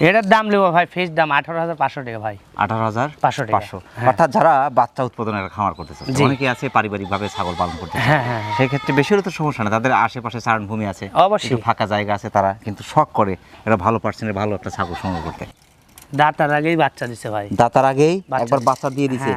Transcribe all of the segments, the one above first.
এটার দাম নেব ভাই ফিস দাম আঠারো হাজার পাঁচশো টাকা ভাই। আঠারো হাজার পাঁচশো পাঁচশো। হ্যাঁ। অর্থাৎ যারা বাচ্চা উৎপাদনের খামার করতেছে জি। অনেকে আছে পারিবারিক ভাবে ছাগল পালন করতে হ্যাঁ হ্যাঁ হ্যাঁ। সেক্ষেত্রে বেশি হলে তো সমস্যা না তাদের আশেপাশে চারণ ভূমি আছে অবশ্যই। ফাঁকা জায়গা আছে তারা কিন্তু শখ করে এরা ভালো পার্সেন্টের ভালো একটা ছাগল সংগ্রহ করতে। দাঁতার আগেই বাচ্চা দিচ্ছে ভাই। দাঁতার আগেই একবার বাচ্চা দিয়ে দিছে।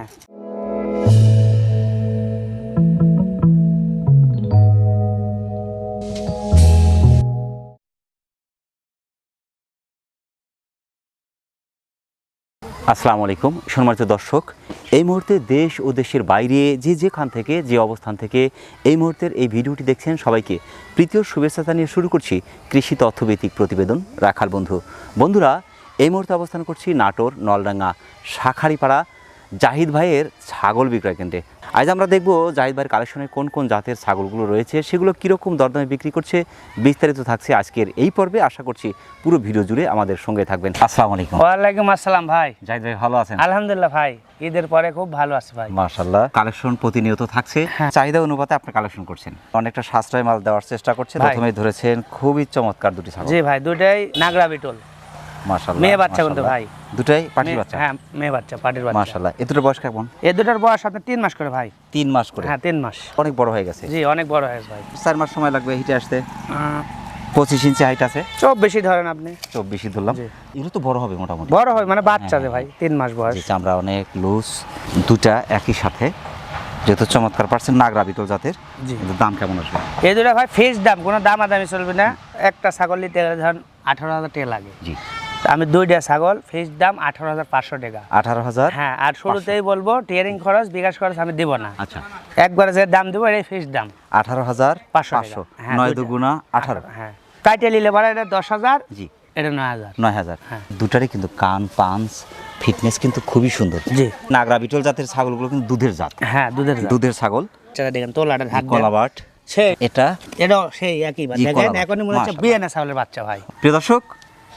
আসসালামু আলাইকুম, সম্মানিত দর্শক, এই মুহূর্তে দেশ ও দেশের বাইরে যে যেখান থেকে, যে অবস্থান থেকে এই মুহূর্তের এই ভিডিওটি দেখছেন সবাইকে প্রীতীয় শুভেচ্ছা জানিয়ে শুরু করছি কৃষি তথ্যভিত্তিক প্রতিবেদন রাখার বন্ধু। বন্ধুরা, এই মুহূর্তে অবস্থান করছি নাটোর নলডাঙ্গা শাখারিপাড়া জাহিদ ভাইয়ের ছাগল বিক্রয় কেন্দ্রে। আজ আমরা দেখব জাহিদ ভাইয়ের কালেকশনে কোন কোন জাতের ছাগলগুলো রয়েছে সেগুলো কীরকম দরদামে বিক্রি করছে বিস্তারিত থাকছে আজকের এই পর্বে। আশা করছি পুরো ভিডিও জুড়ে আমাদের সঙ্গে থাকবেন। আসসালামু আলাইকুম। ওয়ালাইকুম আসসালাম ভাই। জাহিদ ভাই ভালো আছেন? আলহামদুলিল্লাহ ভাই ঈদের পরে খুব ভালো আছে ভাই। মার্শাল্লাহ কালেকশন প্রতিনিয়ত থাকছে। হ্যাঁ। চাহিদা অনুপাতে আপনি কালেকশন করছেন। অনেকটা সাশ্রয় মাল দেওয়ার চেষ্টা করছেন ভাই। প্রথমে ধরেছেন খুবই চমৎকার দুটি ছাগল। জি ভাই দুটাই নাগরা বিটল। মার্শাল্লাহ মেয়ে বাচ্চা কিন্তু ভাই। দুটাই পাটি মেয়ে- বাচ্চা? হ্যাঁ মেয়ে বাচ্চা পাটির বাচ্চা। এ বয়স কেমন? এই দুটার বয়স আপনার তিন মাস করে ভাই। তিন মাস করে? হ্যাঁ তিন মাস। অনেক বড় হয়ে গেছে? জি অনেক বড় হয়েছে ভাই। চার মাস সময় লাগবে হিটে আসতে? পঁচিশ ইঞ্চি হাইট আছে? ধরেন আপনি। চব্বিশই ধরলাম। এগুলো তো বড় হবে মোটামুটি। বড় হয় মানে বাচ্চা হ্যাঁ, যে ভাই তিন মাস বয়স। চামড়া অনেক লুজ দুটা একই সাথে। যেহেতু চমৎকার পাচ্ছেন নাগরা বিটল জাতের দাম কেমন আসবে? এই দুটা ভাই ফিক্স দাম কোনো দাম আদামি চলবে না। একটা ছাগল নিতে গেলে ধরেন আঠারো হাজার টাকা লাগে। জি। আমি দুইটা ছাগল ফিক্স দাম আঠারো হাজার পাঁচশো টাকা। আঠারো হাজার হ্যাঁ আর শুরুতেই বলব টিয়ারিং খরচ বিকাশ খরচ আমি দিব না। আচ্ছা। একবারে যে দাম দেবো এটাই ফিক্স দাম। আঠারো হাজার পাঁচশো হ্যাঁ, নয়। দুগুণা আঠারো। হ্যাঁ। কাইটে নিলে পরে এটা দশ হাজার জি। এটা নয় হাজার। নয় হাজার। হ্যাঁ। দুটারই কিন্তু কান পাঞ্চ ফিটনেস কিন্তু খুবই সুন্দর। জি। নাগরা বিটল জাতের ছাগলগুলো কিন্তু দুধের জাত। হ্যাঁ দুধের দুধের ছাগল। দেখেন তোলাটা হাত কলাবাট এটা এটাও সেই একই দেখেন এখনই মনে হচ্ছে। বিয়ে না ছাগলের বাচ্চা ভাই। প্রিয় দর্শক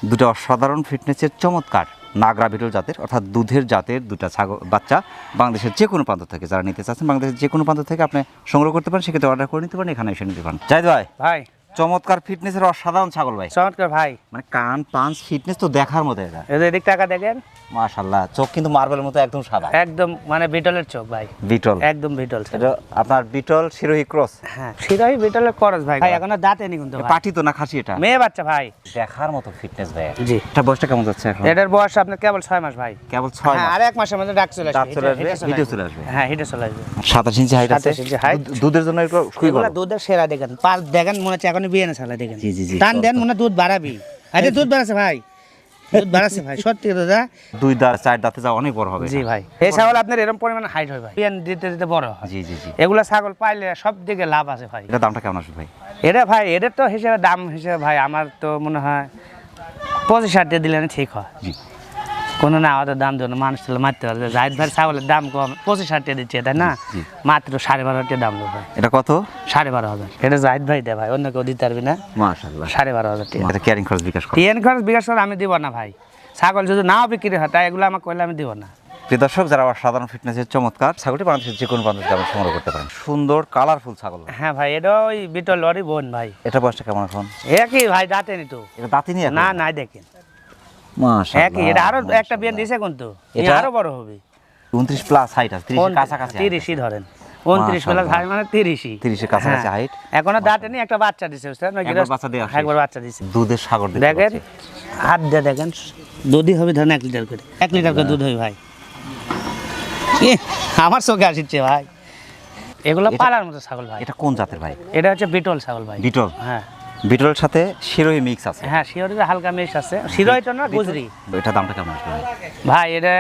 দুটো অসাধারণ ফিটনেসের চমৎকার নাগরা বিটল জাতের, অর্থাৎ দুধের জাতের দুটা ছাগল, বাচ্চা বাংলাদেশের যে কোনো প্রান্ত থেকে যারা নিতে চাচ্ছেন, বাংলাদেশের যে কোনো প্রান্ত থেকে আপনি সংগ্রহ করতে পারেন, সেক্ষেত্রে অর্ডার করে নিতে পারেন, এখানে এসে নিতে পারেন। যাই ভাই। ভাই। চমৎকার ফিটনেসের অসাধারণ ছাগল ভাই। চমৎকার ভাই। মানে কান পাঞ্চ ফিটনেস তো দেখার মতো এটা। এদের এদিক টাকা দেখেন। মাশাল্লাহ চোখ কিন্তু মার্বেলের মতো একদম সাদা। একদম মানে বিটলের চোখ ভাই। বিটল। একদম বিটল এটা আপনার বিটল শিরোহী ক্রস। হ্যাঁ সেটাই বিটলের খরচ ভাই। ভাই এখনও দাঁতে নি কিন্তু পাটি তো না খাসি এটা। মেয়ে বাচ্চা ভাই। দেখার মতো ফিটনেস ভাই জি। এটা বয়সটা কেমন যাচ্ছে এখন? এটার বয়স আপনার কেবল ছয় মাস ভাই। কেবল ছয় হ্যাঁ মাস। আর এক মাসের মধ্যে ডাক চলে আসবে। চলে আসবে, হিটে চলে আসবে। হ্যাঁ হিটে চলে আসবে। সাতাশ ইঞ্চি হাইট আছে। 27 ইঞ্চি। দুধ- দুধের জন্য এগুলো খুবই ভালো। দুধের সেরা দেখেন। পাল দেখেন মনে হচ্ছে এখনই বিয়ে না চালা দেখেন। জি, জি, জি। টান দেন মনে দুধ বাড়াবি। আরে দুধ বাড়াচ্ছে ভাই। দুধ ভাই সত্যি দাদা দুই দাঁত চার দাঁতে যা অনেক বড় হবে। জি ভাই। এই ছাগল আপনার এরকম পরিমাণে হাইট হয় ভাই। বিয়ান দিতে দিতে বড় হয়। জি জি জি। এগুলা ছাগল পাইলে সব দিকে লাভ আছে ভাই। এটা দামটা কেমন আসবে ভাই? এটা ভাই এদের তো হিসেবে দাম হিসেবে ভাই আমার তো মনে হয় পঁচিশ ষাট দিয়ে দিলে ঠিক হয়। জি। কোনো না আমাদের দাম দেবো না মানুষ তাহলে মারতে পারবে। জাহিদ ভাই ছাগলের দাম কম পঁচিশ ষাট টাকা দিচ্ছে তাই না। মাত্র সাড়ে বারো টাকা দাম দেবো এটা কত? সাড়ে বারো হাজার। এটা জাহিদ ভাই দেয় ভাই অন্য কেউ দিতে পারবি না। সাড়ে বারো হাজার টাকা। ক্যারিং খরচ বিকাশ করে। খরচ বিকাশ করে আমি দিব না ভাই। ছাগল যদি নাও বিক্রি হয় তাই এগুলো আমাকে করলে আমি দিব না। প্রিয় দর্শক যারা সাধারণ ফিটনেসের চমৎকার ছাগলটি বাংলাদেশের যে কোনো প্রান্ত আপনি সংগ্রহ করতে পারেন। সুন্দর কালারফুল ছাগল। হ্যাঁ ভাই এটা ওই বিটল লরি বোন ভাই। এটা বয়সটা কেমন এখন? একই ভাই দাঁতে নিত এটা দাঁতি নিয়ে না না দেখেন। মাশাআল্লাহ এটা আরও একটা বিয়ান দিছে কিন্তু। এটা- আরও বড় হবে। 29 প্লাস হাইট আছে 30 কাছাকাছি height তিরিশই ধরেন। উনত্রিশ প্লাস মাশাআল্লাহ। মানে তিরিশই। 30 এর কাছাকাছি হ্যাঁ। এখনও দাঁতে নেই একটা বাচ্চা দিছে বুঝছেন একবার বাচ্চা দেওয়া একবার বাচ্চা দিছে। দুধের সাগর দেখতে দেখেন হাত দিয়ে দেখেন দুধই হবে ধরেন এক লিটার করে। এক লিটার করে দুধ হবে ভাই। আমার চোখে আসছে ভাই। এগুলো পালার মতো ছাগল ভাই। এটা কোন জাতের ভাই? এটা হচ্ছে বিটল ছাগল ভাই। বিটল? হ্যাঁ। বিটলের সাথে শিরোই মিক্স আছে। হ্যাঁ শিওরিতে হালকা মিক্স আছে। শিরোই তো না গুজরি। এটা দামটা কেমন আসবে? ভাই এটা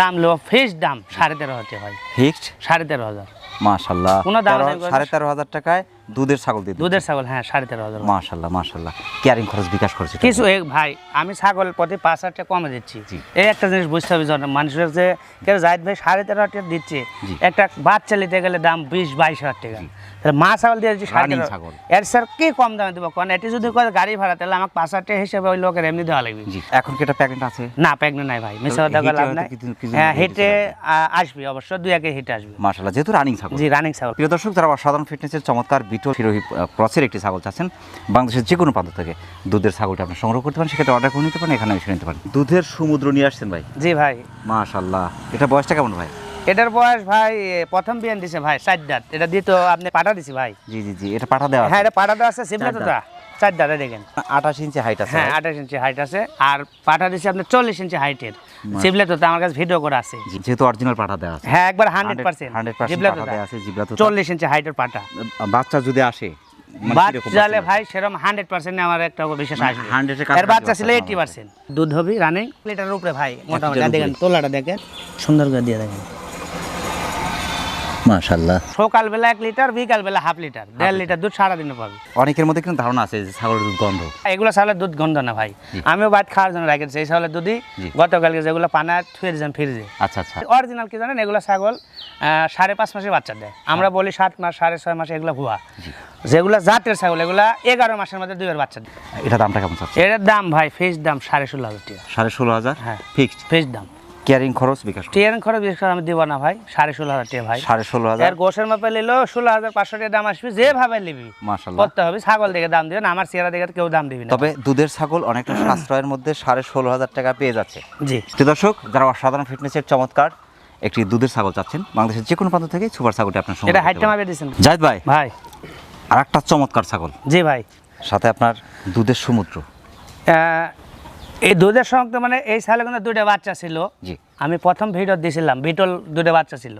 দাম লো ফিক্সড দাম সাড়ে তেরো হাজার হয়। ফিক্সড সাড়ে তেরো হাজার। মাশাল্লাহ। কোনো দাম। সাড়ে তেরো হাজার টাকায় দুধের ছাগল দিয়ে দুধের ছাগল হ্যাঁ সাড়ে তেরো হাজার মাশাল্লাহ মাশাল্লাহ। ক্যারিং খরচ বিকাশ করেছে। কিছু ভাই আমি ছাগল প্রতি পাঁচ হাজার টাকা কমে দিচ্ছি। এই একটা জিনিস বুঝতে হবে জন মানুষের যে জাহিদ ভাই সাড়ে তেরো হাজার টাকা দিচ্ছে একটা বাচ্চা নিতে গেলে দাম বিশ বাইশ হাজার টাকা। তাহলে মা ছাগল দিয়ে সাড়ে ছাগল। এর স্যার কি কম দামে দেবো? কারণ এটি যদি গাড়ি ভাড়া তাহলে আমাকে পাঁচ হাজার টাকা হিসেবে ওই লোকের এমনি দেওয়া লাগবে। এখন কি এটা প্যাকেট আছে? না প্রেগনেন্ট নাই ভাই। মিশা দেখা লাভ নাই। হ্যাঁ হেঁটে আসবে অবশ্য দুই একে হেঁটে আসবে। মাশাল্লাহ যেহেতু রানিং ছাগল। জি রানিং ছাগল। প্রিয় দর্শক যারা সাধারণ ফিটনেসের চমৎকার বিটল ফিরোহী ক্রসের একটি ছাগল চাচ্ছেন বাংলাদেশের যে কোনো প্রান্ত থেকে। দুধের ছাগলটা আপনি সংগ্রহ করতে পারেন সেক্ষেত্রে অর্ডার করে নিতে পারেন এখানে এসে নিতে পারেন। দুধের সমুদ্র নিয়ে আসছেন ভাই? জি ভাই। মাশাল্লাহ এটা বয়সটা কেমন ভাই? এটার বয়স ভাই প্রথম বিয়ান দিছে ভাই সাইড দাঁত। এটা দিয়ে তো আপনি পাঠা দিছি ভাই। জি জি জি এটা পাঠা দেওয়া হ্যাঁ এটা পাঠা দেওয়া আছে সিমলা চার দাঁতে দেখেন। আঠাশ ইঞ্চি হাইট আছে হ্যাঁ আঠাশ ইঞ্চি হাইট আছে। আর পাঠা দিছে আপনার চল্লিশ ইঞ্চি হাইটের সিবলে তো আমার কাছে ভিডিও করে আছে। যেহেতু অরিজিনাল পাঠা দেওয়া আছে। হ্যাঁ একবার হান্ড্রেড পার্সেন্ট হান্ড্রেড পার্সেন্ট আছে জিবলা তো চল্লিশ ইঞ্চি হাইটের পাঠা। বাচ্চা যদি আসে মানে বাচ্চালে ভাই সেরকম হান্ড্রেড পার্সেন্ট আমার একটা বিশেষ মানে আসবে। এর এর বাচ্চা ছিল এইটি পার্সেন্ট দুধ হবে রানিং। লিটারের উপরে ভাই মোটামুটি। দেখেন তোলাটা দেখেন সুন্দর করে দিয়ে দেখেন। মাশাল্লাহ সকালবেলা এক লিটার বিকালবেলা হাফ লিটার দেড় লিটার দুধ সারাদিনে পাবে। অনেকের মধ্যে কিন্তু ধারণা আছে যে ছাগলের দুধ গন্ধ। এগুলো ছাগলের দুধ গন্ধ না ভাই। আমিও বাদ খাওয়ার জন্য রেখেছি এই ছাগলের দুধই গতকালকে যেগুলো পানা থুয়ে দিয়েছেন ফ্রিজে। আচ্ছা আচ্ছা। অরিজিনাল কি জানেন? এগুলো ছাগল সাড়ে পাঁচ মাসে বাচ্চা দেয়। আমরা বলি সাত মাস সাড়ে ছয় মাসে এগুলো ভুয়া। যেগুলো জাতের ছাগল এগুলো এগারো মাসের মধ্যে দুইবার বাচ্চা দেয়। এটা দামটা কেমন এটার দাম ভাই ফেস দাম সাড়ে ষোলো হাজার টাকা। সাড়ে ষোলো হাজার? হ্যাঁ। ফিক্সড ফেস দাম। কেয়ারিং খরচ বিকাশ করুন। টিয়ারিং খরচ বিকাশ আমি দিব না ভাই সাড়ে ষোলো হাজার টাকা ভাই। সাড়ে ষোলো হাজার? এর গোসের মাপে নিলেও ষোলো হাজার পাঁচশো টাকা দাম আসবে যেভাবে নিবি। করতে হবে ছাগল দেখে দাম দিবেন আমার চেহারা দেখে কেউ দাম দিবি না। তবে দুধের ছাগল অনেকটা সাশ্রয়ের মধ্যে সাড়ে ষোলো হাজার টাকা পেয়ে যাচ্ছে। জি। প্রিয় দর্শক যারা অসাধারণ ফিটনেসের চমৎকার একটি দুধের ছাগল চাচ্ছেন বাংলাদেশের যে কোনো প্রান্ত থেকে সুপার ছাগলটি আপনার সঙ্গে এটা হাইটটা মাপে দিয়েছেন। জাহিদ ভাই ভাই। আর একটা চমৎকার ছাগল। জি ভাই। সাথে আপনার দুধের সমুদ্র। এই দুধের সঙ্গে মানে এই সালে কিন্তু দুইটা বাচ্চা ছিল। জি। আমি প্রথম ভিডিও দিয়েছিলাম বিটল দুটো বাচ্চা ছিল।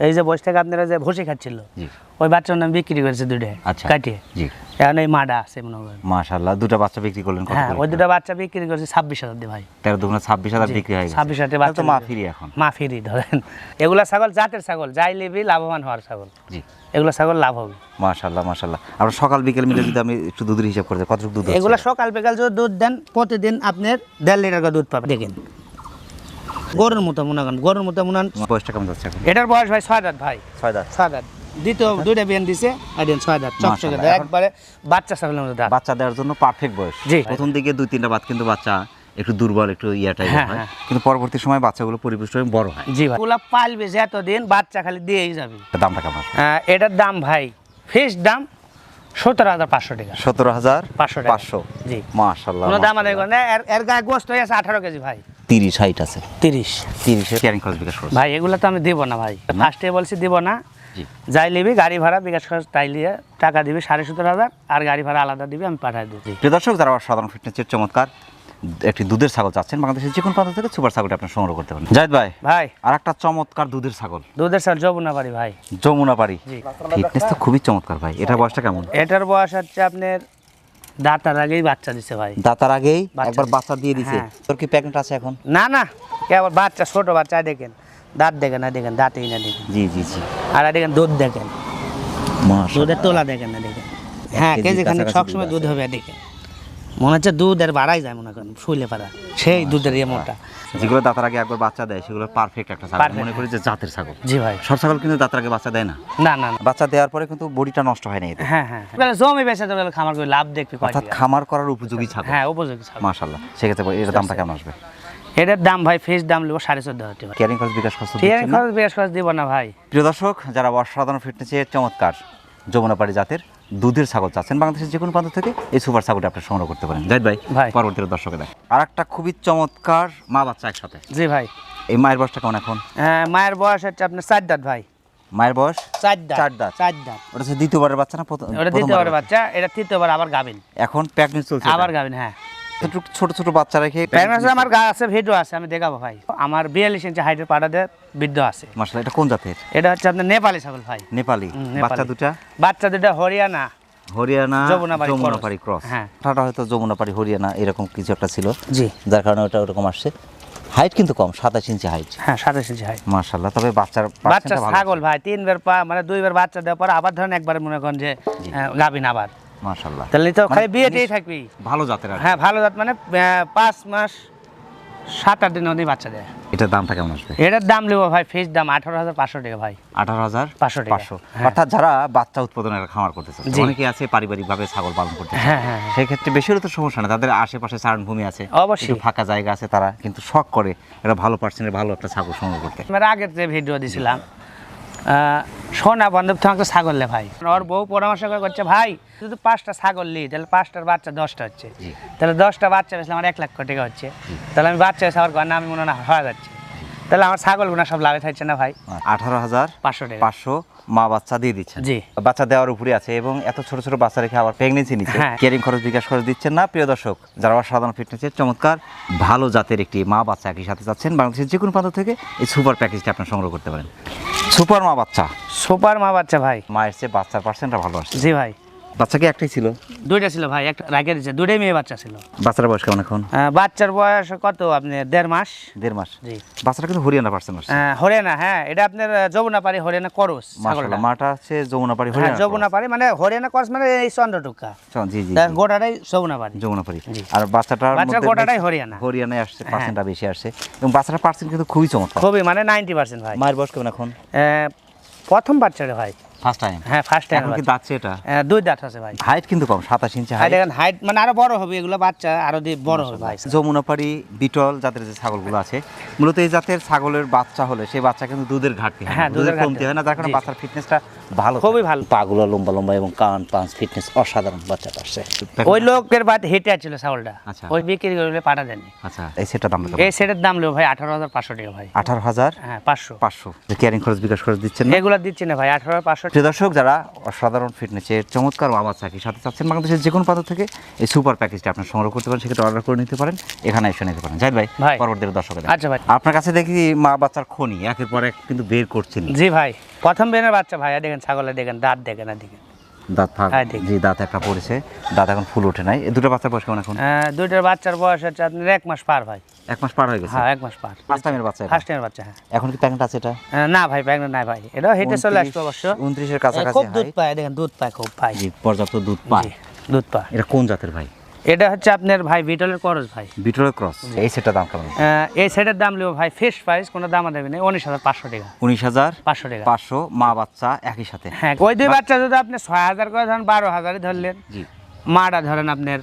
এই যে বসে থেকে আপনারা যে ভুসি খাচ্ছিল ওই বাচ্চার নাম বিক্রি করেছে দুটো আচ্ছা। কাটিয়ে। এখন এই মাডা আছে মনে করেন। মাশাল্লাহ দুটো বাচ্চা বিক্রি করলেন কত হ্যাঁ ওই দুটো বাচ্চা বিক্রি করেছে ছাব্বিশ হাজার দিয়ে ভাই। তেরো দুগুণে ছাব্বিশ হাজার বিক্রি হয়ে 26 হাজার বাচ্চা তো মা ফিরি এখন। মা ফিরি ধরেন। এগুলা ছাগল জাতের ছাগল যাই লিবি লাভবান হওয়ার ছাগল। জি। এগুলো ছাগল লাভ হবে। মাশাল্লাহ মাশাল্লাহ আমরা সকাল বিকেল মিলে যদি আমি একটু দুধের হিসাব করতে কতটুকু দুধ এগুলো সকাল বিকাল যদি দুধ দেন প্রতিদিন আপনার দেড় লিটার করে দুধ পাবেন। দেখেন। গরুর মতো মনে করেন গরুর মতো মনে বয়সটা কেমন যাচ্ছে এটার বয়স ভাই ছয় দাঁত ভাই। ছয় দাঁত। ছয় দাঁত। দ্বিতীয় দুইটা বিয়ান দিছে আর দিন ছয় দাঁত চকচকে দাঁত, একবারে বাচ্চা ছাগলের মতো দাঁত। বাচ্চা দেওয়ার জন্য পারফেক্ট বয়স। জি। প্রথম দিকে দুই তিনটা বাদ কিন্তু বাচ্চা একটু দুর্বল একটু ইয়া টাইপের হ্যাঁ, হয়। কিন্তু পরবর্তী সময় বাচ্চাগুলো পরিপুষ্ট হয়ে বড় হয়। জি ভাই। ওগুলা পালবে যে এতদিন বাচ্চা খালি দিয়েই যাবে। দামটা কেমন এটার দাম ভাই ফিস দাম সতেরো হাজার পাঁচশো টাকা। সতেরো হাজার পাঁচশো পাঁচশো। জি। মাশাল্লাহ কোনো দাম আদায় করে এর এর গায়ে গোস্ত হয়ে আছে আঠারো কেজি ভাই। তিরিশ হাইট আছে। তিরিশ। তিরিশে ক্যারিং খরচ বিকাশ ভাই এগুলো তো আমি দিব না ভাই। ফার্স্টে বলছি দিব না। যাই নিবি গাড়ি ভাড়া বিকাশ খরচ তাই নিয়ে টাকা দিবি সাড়ে সতেরো হাজার আর গাড়ি ভাড়া আলাদা দিবি আমি পাঠাই দিচ্ছি। প্রিয় দর্শক যারা সাধারণ ফিটনেসের চমৎকার একটি দুধের ছাগল চাচ্ছেন বাংলাদেশের যে কোনো প্রান্ত থেকে সুপার ছাগলটি আপনার সংগ্রহ করতে পারেন। জাহিদ ভাই ভাই। আর একটা চমৎকার দুধের ছাগল। দুধের ছাগল যমুনা বাড়ি ভাই। যমুনা পাড়ি ফিটনেস তো খুবই চমৎকার ভাই। এটার বয়সটা কেমন? এটার বয়স হচ্ছে আপনার দাঁতার আগেই বাচ্চা দিছে ভাই। দাতার আগেই একবার বাচ্চা দিয়ে দিছে। হ্যাঁ। তোর কি প্রেগনেন্ট আছে এখন? না না কে আবার বাচ্চা ছোট বাচ্চা দেখেন। দাঁত দেখেন না দেখেন দাঁতই না দেখেন। জি জি জি। আর দেখেন দুধ দেখেন। দুধের তোলা দেখেন না দেখেন। হ্যাঁ কেজি কাছাকাছি সবসময় দুধ হবে দেখেন। মনে হচ্ছে দুধ আর বাড়াই যায় মনে করেন শুইলে পারা সেই দুধের ইয়ে মোটা যেগুলো দাতার আগে একবার বাচ্চা দেয় সেগুলো পারফেক্ট একটা ছাগল। মনে করি যে জাতের ছাগল। জি ভাই। সব ছাগল কিন্তু দাতার আগে বাচ্চা দেয় না। না না বাচ্চা দেওয়ার পরে কিন্তু বডিটা নষ্ট হয় না এতে। হ্যাঁ হ্যাঁ জমি বেচে গেলে খামার করে লাভ দেখবি অর্থাৎ খামার করার উপযোগী ছাগল। হ্যাঁ উপযোগী ছাগল। মাশাল্লাহ সেক্ষেত্রে এর দামটা কেমন আসবে? এটার দাম ভাই ফিস দাম নেব সাড়ে চোদ্দ হাজার টাকা। ক্যারিং খরচ বিকাশ খরচ না? খরচ বেশ খরচ দিব না ভাই। প্রিয় দর্শক যারা অসাধারণ ফিটনেসের চমৎকার যমুনাপাড়ি জাতের দুধের ছাগল চাচ্ছেন বাংলাদেশের যে কোনো প্রান্ত থেকে এই সুপার ছাগলটা আপনি সংগ্রহ করতে পারেন। জাহিদ ভাই ভাই। পরবর্তীতে দর্শকে দেখ আর একটা খুবই চমৎকার মা বাচ্চা একসাথে। জি ভাই। এই মায়ের বয়সটা কেমন এখন? হ্যাঁ, মায়ের বয়স হচ্ছে আপনার চার দাঁত ভাই। মায়ের বয়স? চার দাঁত। চার দাঁত। চার দাঁত। ওটা হচ্ছে দ্বিতীয়বারের বাচ্চা না প্রথম- ওটা প্রথমবারের দ্বিতীয়বার বাচ্চা? এটা তৃতীয়বার আবার গাবিন এখন প্রেগনেন্ট চলছে আবার। গাবিন হ্যাঁ। ছোট ছোট বাচ্চা রেখে আমার গা আছে ভিডিও আছে আমি দেখাবো ভাই। আমার বিয়াল্লিশ ইঞ্চি হাইটের পাটাতে বৃদ্ধ আছে। মাসাল্লাহ এটা কোন জাতের? এটা হচ্ছে আপনার নেপালি ছাগল ভাই। নেপালি। বাচ্চা দুটা? বাচ্চা দুটা হরিয়ানা। হরিয়ানা যমুনাপাড়ি cross। ক্রস হ্যাঁ। ওটা হয়তো যমুনাপাড়ি হরিয়ানা এরকম কিছু একটা ছিল। জি। যার কারণে ওটা ওরকম আসছে। হাইট কিন্তু কম সাতাশ ইঞ্চি হাইট হ্যাঁ সাতাশ ইঞ্চি হাইট তবে বাচ্চার বাচ্চা ছাগল ভাই তিনবার পা মানে দুইবার বাচ্চা দেওয়ার পর আবার ধরেন একবার মনে করেন যে গাবিন আবার। মার্শাল্লাহ তাহলে তো খালি মানে বিয়েতেই থাকবি ভালো জাতের হ্যাঁ ভালো জাত মানে পাঁচ মাস সাত আট দিনের মধ্যেই বাচ্চা দেয় এটার দামটা কেমন আসবে এটার দাম নেব ভাই দাম আঠারো হাজার পাঁচশো টাকা ভাই আঠারো হাজার 500 টাকা। পাঁচশো হ্যাঁ। অর্থাৎ যারা বাচ্চা উৎপাদনের খামার করতেছে। অনেকে আছে পারিবারিক ভাবে ছাগল পালন করতে হ্যাঁ হ্যাঁ হ্যাঁ। সেই ক্ষেত্রে বেশি তো সমস্যা না তাদের আশেপাশে চারণভূমি আছে অবশ্যই। ফাঁকা জায়গা আছে তারা কিন্তু শখ করে এটা ভালো পার্সেন্টের ভালো একটা ছাগল সংগ্রহ করতে আমরা আগের যে ভিডিও দিছিলাম সোনা বান্ধব তোমাকে ছাগল লে ভাই। ওর বউ পরামর্শ করে করছে ভাই যদি পাঁচটা ছাগল লি তাহলে পাঁচটার বাচ্চা দশটা হচ্ছে। তাহলে দশটা বাচ্চা বেসলে আমার এক লাখ কোটি টাকা হচ্ছে। তাহলে আমি বাচ্চা বেসে আমার ঘর নামে মনে হয় হয়ে যাচ্ছে। তাহলে আমার ছাগল ছাগলগুলো সব লাভে থাকছে না ভাই? আঠারো হাজার পাঁচশো টাকা। পাঁচশো মা বাচ্চা দিয়ে দিচ্ছেন। জি। বাচ্চা দেওয়ার উপরে আছে এবং এত ছোট ছোট বাচ্চা রেখে আবার প্রেগনেন্সি নিচ্ছে। হ্যাঁ। কেয়ারিং খরচ বিকাশ খরচ দিচ্ছেন না। প্রিয় দর্শক যারা সাধারণ ফিটনেসের চমৎকার ভালো জাতের একটি মা বাচ্চা একই সাথে চাচ্ছেন বাংলাদেশের যে কোনো প্রান্ত থেকে এই সুপার প্যাকেজটা আপনার সংগ্রহ করতে পারেন। সুপার মা বাচ্চা। সুপার মা বাচ্চা ভাই। মায়ের চেয়ে বাচ্চার পার্সেন্টটা ভালো আসছে জি ভাই। বাচ্চা কি একটাই ছিল? দুইটা ছিল ভাই একটা রাখে দিচ্ছে দুইটাই মেয়ে বাচ্চা ছিল। বাচ্চার বয়স কেমন এখন? বাচ্চার বয়স কত আপনি দেড় মাস। দেড় মাস। জি। বাচ্চাটা কিন্তু হরিয়ানা পার্সেন্ট আসছে। হরিয়ানা হ্যাঁ এটা আপনার আহ, যমুনা পাড়ি হরিয়ানা করস মাশাআল্লাহ মাটা হচ্ছে যমুনাপাড়ি হ্যাঁ হরিয়ানা যমুনা পাড়ি মানে হরিয়ানা করস মানে এই চন্দ্রটুকা। জি জি গোটাটাই যমুনা পাড়ি। যমুনাপাড়ি জি। আর বাচ্চাটার বাচ্চা গোটাটাই হরিয়ানা। হরিয়ানায় আসছে হ্যাঁ। পার্সেন্টটা বেশি আসছে। এবং বাচ্চাটার পার্সেন্ট কিন্তু খুবই চমৎকার। খুবই মানে নাইনটি পার্সেন্ট ভাই। মায়ের বয়স কেমন এখন? প্রথম বাচ্চাটা ভাই। ফার্স্ট টাইম হ্যাঁ ফার্স্ট টাইম এখন কি দাচ্ছে এটা দুই দাঁত আছে ভাই। হাইট কিন্তু কম সাতাশ ইঞ্চি হাইট এখন হাইট মানে আরও বড় হবে এগুলো বাচ্চা আরও বড় হবে ভাই যমুনাপাড়ি বিটল জাতের যে ছাগলগুলো আছে মূলত এই জাতের ছাগলের বাচ্চা হলে সেই বাচ্চা কিন্তু দুধের ঘাটতি হয় হ্যাঁ, দুধের কমতি হয় না যার কারণে বাচ্চার ফিটনেসটা ভালো খুবই ভালো। পাগুলো লম্বা লম্বা এবং কান পাঁচ ফিটনেস অসাধারণ বাচ্চাটা আসছে ওই লোকের বাদ হেঁটে আছিল ছাগলটা। আচ্ছা। ওই বিক্রি করে পাঠা দেননি। আচ্ছা এই সেটটা দাম এই সেটের দাম লো ভাই আঠারো হাজার পাঁচশো টাকা ভাই। আঠারো হাজার? হ্যাঁ পাঁচশো। পাঁচশো। কেয়ারিং খরচ বিকাশ খরচ দিচ্ছেন না? এগুলো দিচ্ছি না ভাই আঠারো পাঁচশো প্রিয় দর্শক যারা অসাধারণ ফিটনেসের চমৎকার মামা চাকরি সাথে চাচ্ছেন বাংলাদেশের যে কোনো প্রান্ত থেকে এই সুপার প্যাকেজটা আপনার সংগ্রহ করতে পারেন সেক্ষেত্রে অর্ডার করে নিতে পারেন এখানে এসে নিতে পারেন। জাহিদ ভাই। পরবর্তী দর্শক আচ্ছা ভাই। আপনার কাছে দেখি মা বাচ্চার খনি একের পর এক কিন্তু বের করছেন জি ভাই প্রথম বেনের বাচ্চা ভাই দেখেন ছাগলে দেখেন দাঁত দেখেন আর দেখেন দাঁত হ্যাঁ, জি দাঁত একটা পড়েছে দাঁত এখন ফুল ওঠে নাই। এই দুটো বাচ্চার বয়স কেমন এখন? আহ, দুইটার বাচ্চার বয়স হচ্ছে আপনার এক মাস পার ভাই। এক মাস পার হয়ে গেছে? হ্যাঁ এক মাস পার। ফার্স্ট টাইমের বাচ্চা ফার্স্ট টাইমের বাচ্চা হ্যাঁ। এখন কি আছে এটা? না ভাই নাই ভাই। এটা হেঁটে চলে আসবে অবশ্য। উনত্রিশের এ, কাছাকাছি খুব দুধ পায় দেখেন দুধ পায় খুব ভাই। জি পর্যাপ্ত দুধ পায়। দুধ পায়। এটা কোন জাতের ভাই? এটা হচ্ছে আপনার ভাই বিটলের করস ভাই। বিটলের ক্রস এই সেটটা দাম কেমন? এই সেটের দাম লিও ভাই ফিক্স প্রাইস কোনো দাম দেবে না। উনিশ হাজার পাঁচশো টাকা। উনিশ হাজার পাঁচশো টাকা। পাঁচশো মা বাচ্চা একই সাথে। হ্যাঁ ওই দুই বাচ্চা যদি আপনি ছয় হাজার করে ধরেন বারো হাজারই ধরলেন। জি। মাটা ধরেন আপনার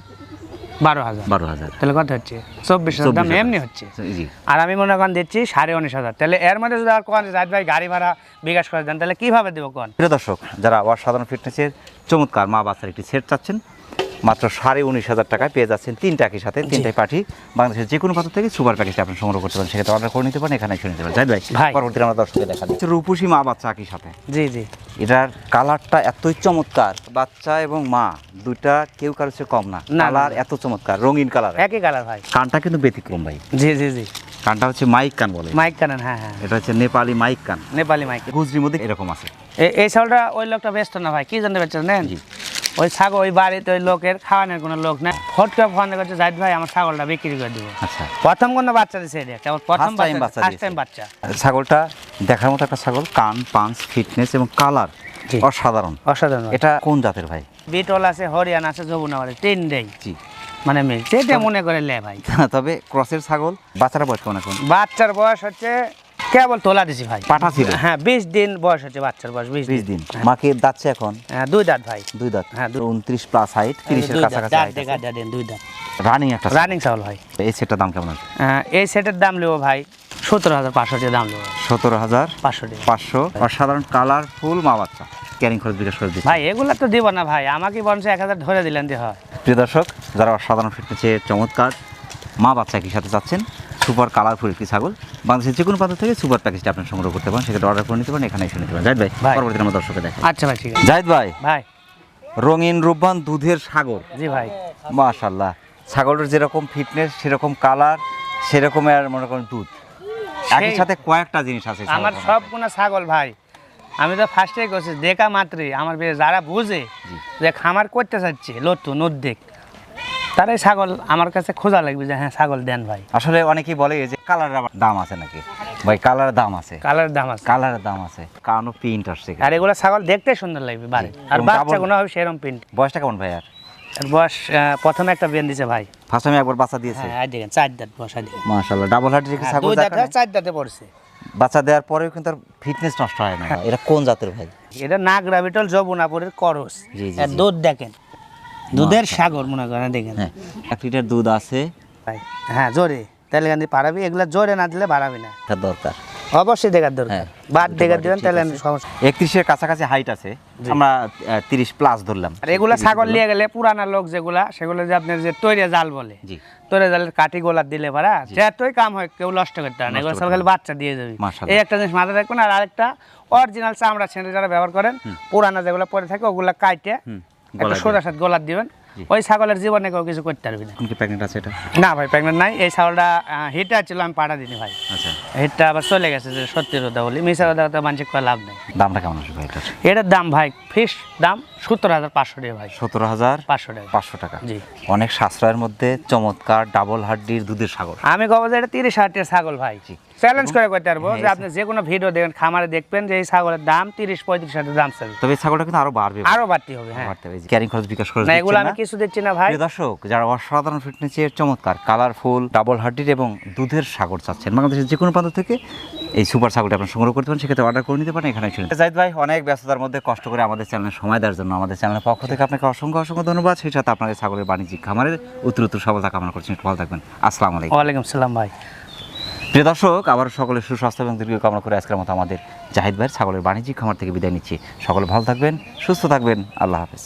বারো হাজার। বারো হাজার। তাহলে কত হচ্ছে? চব্বিশ হাজার। দাম এমনি হচ্ছে। জি আর আমি মনে করেন দিচ্ছি সাড়ে উনিশ হাজার। তাহলে এর মধ্যে যদি আর কোন রাজ ভাই গাড়ি ভাড়া বিকাশ করে দেন তাহলে কীভাবে দেবো কোন? প্রিয় দর্শক যারা অসাধারণ ফিটনেসের চমৎকার মা বাচ্চার একটি সেট চাচ্ছেন মাত্র সাড়ে উনিশ হাজার টাকায় পেয়ে যাচ্ছেন তিনটা একই সাথে তিনটাই পাঠি বাংলাদেশের যে কোনো পাত্র থেকে সুপার প্যাকেজটা আপনি সংগ্রহ করতে পারেন। সেক্ষেত্রে অর্ডার করে নিতে পারেন এখানে এসে নিতে পারেন। ভাই। পরবর্তী আমরা দর্শককে দেখা দিচ্ছি রূপসী মা বাচ্চা একই সাথে। জি জি। এটার কালারটা এতই চমৎকার বাচ্চা এবং মা দুইটা কেউ কারও কম না। কালার এত চমৎকার রঙিন কালার। একই কালার ভাই। কানটা কিন্তু ব্যতিক্রম ভাই। জি জি জি। কানটা হচ্ছে মাইক কান বলে। মাইক কান হ্যাঁ হ্যাঁ এটা হচ্ছে নেপালি মাইক কান। নেপালি মাইক। গুজরির মধ্যে এরকম আছে। এই ছাগলটা ওই লোকটা ব্যস্ত না ভাই কি জানতে পারছেন নেন? জি। ওই ছাগল ওই বাড়িতে ওই লোকের খাওয়ানোর কোনো লোক না ফট করে ফোন করছে জাহিদ ভাই আমার ছাগলটা বিক্রি করে দিব। আচ্ছা। প্রথম কোনো বাচ্চা দিছে এটা কেবল প্রথম বাচ্চা ফার্স্ট দিয়েছে। টাইম বাচ্চা। ছাগলটা দেখার মতো একটা ছাগল কান পাঞ্চ ফিটনেস এবং কালার অসাধারণ। অসাধারণ। এটা কোন জাতের ভাই? বিটল আছে হরিয়ানা আছে যমুনা বাড়ি তিন দেই। জি। মানে মিল যেটা মনে করে লে ভাই। তবে ক্রসের ছাগল বাচ্চারা বয়স কেমন এখন? বাচ্চার বয়স হচ্ছে কেবল তোলা দিছি ভাই। পাঠা ছিল? হ্যাঁ বিশ দিন বয়স হচ্ছে বাচ্চার বয়স বিশ বিশ দিন। দিন। মাকে দাচ্ছে এখন? হ্যাঁ দুই দাঁত ভাই। দুই দাঁত। হ্যাঁ, উনত্রিশ প্লাস হাইট তিরিশের কাছাকাছি দুই দাঁত। রানিং একটা রানিং চাউল ভাই। এই সেটটা দাম কেমন আছে? এই সেটের দাম নেব ভাই সতেরো হাজার পাঁচশো টাকা দাম নেব। সতেরো হাজার পাঁচশো পাঁচশো। অসাধারণ কালারফুল মা বাচ্চা। ক্যারিং খরচ বিকাশ করে দিচ্ছে। ভাই এগুলো তো দিব না ভাই। আমাকে বরঞ্চ এক হাজার ধরে দিলেন যে হয়। প্রিয় দর্শক যারা অসাধারণ ফিটনেসের চমৎকার মা বাচ্চা কি সাথে চাচ্ছেন সুপার কালারফুল একটি ছাগল। বাংলাদেশের যে কোনো প্রান্ত থেকে সুপার প্যাকেজটা আপনি সংগ্রহ করতে পারেন সেক্ষেত্রে অর্ডার করে নিতে পারেন এখানে এসে নিতে পারেন। জাহিদ ভাই। পরবর্তী আমার দর্শকে দেখেন। আচ্ছা ভাই ঠিক আছে। জাহিদ ভাই। ভাই। রঙিন রূপবান দুধের সাগর। জি ভাই। মাশাল্লাহ ছাগলের যেরকম ফিটনেস সেরকম কালার সেরকম আর মনে করেন দুধ। একই সাথে কয়েকটা জিনিস আছে আমার সব কোনো ছাগল ভাই। আমি তো ফার্স্টেই করছি দেখা মাত্রই। আমার যারা বুঝে যে খামার করতে চাচ্ছে নতুন উদ্যোগ তারাই ছাগল আমার কাছে খোঁজা লাগবে যে হ্যাঁ ছাগল দেন ভাই। আসলে অনেকেই বলে যে আবার দাম আছে নাকি? ভাই কালারের দাম আছে। কালার দাম আছে। কালারের দাম আছে। কানো প্রিন্ট আসছে আর এগুলো ছাগল দেখতে সুন্দর লাগবে বাড়ি আর বাচ্চা কোনো হবে সেরকম প্রিন্ট। বয়সটা কেমন ভাই আর? বয়স প্রথমে একটা বেন দিছে ভাই। আমি একবার বাচ্চা দিয়েছে? হ্যাঁ দেখেন চার দাঁত বসা দিয়ে মাশাল্লাহ ডাবল হার্ট রেখে ছাগল দাঁত চার দাঁতে পড়ছে। বাচ্চা দেওয়ার পরেও কিন্তু তার ফিটনেস নষ্ট হয় না এটা কোন জাতের ভাই? এটা নাগরা বিটল যমুনাপুরের করস। জি, জি, জি। দুধ দেখেন। দুধের সাগর মনে করেন দেখেন। হ্যাঁ এক লিটার দুধ আছে। হ্যাঁ জোরে। তাহলে গান্ধী পারাবি এগুলো জোরে না দিলে বাড়াবি না। এটা দরকার। অবশ্যই দেখার দরকার। হ্যাঁ, বাদ দেখার দিবেন তাহলে সমস্যা। একত্রিশের কাছাকাছি হাইট আছে। আমরা তিরিশ প্লাস ধরলাম। আর এগুলা ছাগল নিয়ে গেলে পুরানা লোক যেগুলা সেগুলো যে আপনার যে তৈরি জাল বলে জি। তৈরি জালের কাঠি গোলাপ দিলে পারা যেতই কাম হয় কেউ নষ্ট করতে হয় না। এগুলো সব খালি বাচ্চা দিয়ে যাবে। এই একটা জিনিস মাথায় রাখবেন আর আরেকটা অরিজিনাল চামড়া ছেড়ে যারা ব্যবহার করেন পুরানা যেগুলো পরে থাকে ওগুলা কাইটে হুম, একটা সোজা সাথে গোলাপ দিবেন। ওই ছাগলের জীবনে কেউ কিছু করতে পারবি না। প্রেগনেন্ট আছে এটা? না ভাই প্রেগনেন্ট নাই। এই ছাগলটা হিটটা ছিল আমি পাঠা দিনি ভাই। আচ্ছা। হিটটা আবার চলে গেছে যে সত্যি রোদা বলি। মিশা রোদা তো মানসিক করে লাভ নেই। দামটা কেমন আসবে ভাই এটার? এটার দাম ভাই ফিস দাম সত্তর হাজার পাঁচশো টাকা ভাই। সতেরো হাজার পাঁচশো টাকা। পাঁচশো টাকা। জি। অনেক সাশ্রয়ের মধ্যে চমৎকার ডাবল হাড্ডির দুধের সাগর আমি কব এটা তিরিশ হাজার ছাগল ভাই। চ্যালেঞ্জ করে করতে পারব যে আপনি যে কোনো ভিডিও দেখবেন খামারে দেখবেন যে এই ছাগলের দাম তিরিশ পঁয়ত্রিশ হাজার দাম চাবে তবে ছাগলটা কিন্তু আরও বাড়বে আরও বাড়তি হবে হ্যাঁ। বাড়তে হবে ক্যারিং খরচ বিকাশ খরচ না এগুলো আমি কিছু দিচ্ছি না ভাই। প্রিয় দর্শক যারা অসাধারণ ফিটনেসের চমৎকার কালারফুল ডাবল হাড্ডির এবং দুধের সাগর চাচ্ছেন বাংলাদেশের যে কোনো প্রান্ত থেকে এই সুপার ছাগলটা আপনার সংগ্রহ করতে পারেন সেক্ষেত্রে অর্ডার করে নিতে পারেন এখানে শুনে জাহিদ ভাই অনেক ব্যস্ততার মধ্যে কষ্ট করে আমাদের চ্যানেলে সময় দেওয়ার জন্য আমাদের চ্যানেলের পক্ষ থেকে আপনাকে অসংখ্য অসংখ্য ধন্যবাদ। সেই সাথে আপনাদের ছাগলের বাণিজ্যিক খামারের উত্তর উত্তর সফলতা কামনা করছেন একটু ভালো থাকবেন। আসসালামু আলাইকুম। ওয়ালাইকুম সালাম ভাই। প্রিয় দর্শক আবার সকলের সুস্বাস্থ্য এবং দীর্ঘ কামনা করে আজকের মতো আমাদের জাহিদ ভাইয়ের ছাগলের বাণিজ্যিক খামার থেকে বিদায় নিচ্ছি। সকলে ভালো থাকবেন, সুস্থ থাকবেন, আল্লাহ হাফেজ।